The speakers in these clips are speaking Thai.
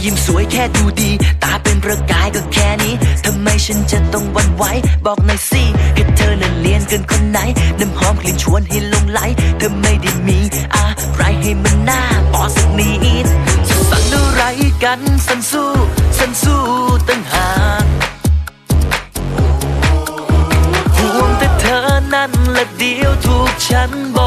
ค่ดูดี ตาเป็นประกายก็แค่นี้ ทำไมฉันจะต้องวันไหว บอกหน่อยสิก็เธอนั้นเลียนเกินคนไหน น้ำหอมกลิ่นชวนให้ลงไหล เธอไม่ได้มีอะไรให้มันน่าปอสักนิดสั่นอะไรกันสันสู้สันสู้ตั้งหากห่วงแต่เธอนั้นละเดียวถูกฉันบ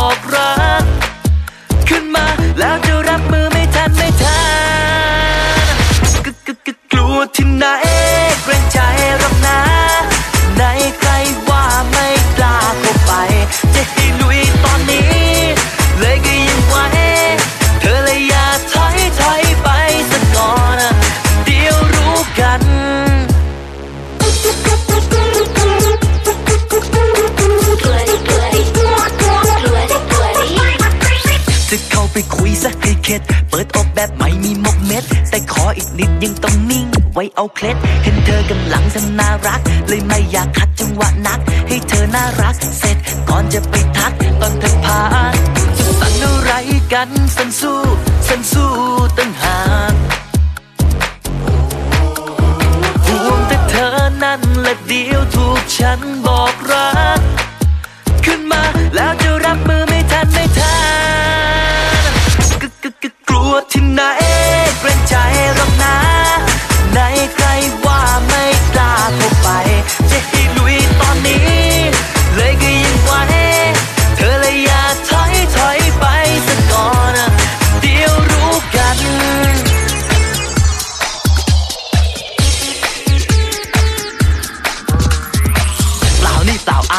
ไม่มีมกเม็ด แต่ขออีกนิดยังต้องนิ่ง ไว้เอาเคล็ด เห็นเธอกำลังทำน่ารัก เลยไม่อยากคัดจังหวะนัก ให้เธอน่ารัก เสร็จก่อนจะไปทัก ตอนเธอผ่านจะสั่นอะไรกันสันสู้สันสู้ตั้งหากห่วงแต่เธอนั้นละเดียวถูกฉันบอกรัก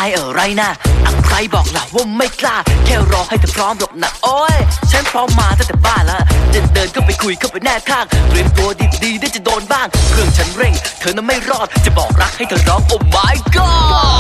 าอายอะไรนะอักใครบอกล่ะว่าไม่กล้า แค่รอให้เธอพร้อมหลบหนะโอ้ย ฉันพร้อมมาตั้งแต่บ้านแล้วเดินเดินเข้าไปคุยเข้าไปแน่ข้างเตรียมตัวดีๆได้จะโดนบ้าง เครื่องฉันเร่ง เธอนั้นไม่รอด จะบอกรักให้เธอร้อง oh my god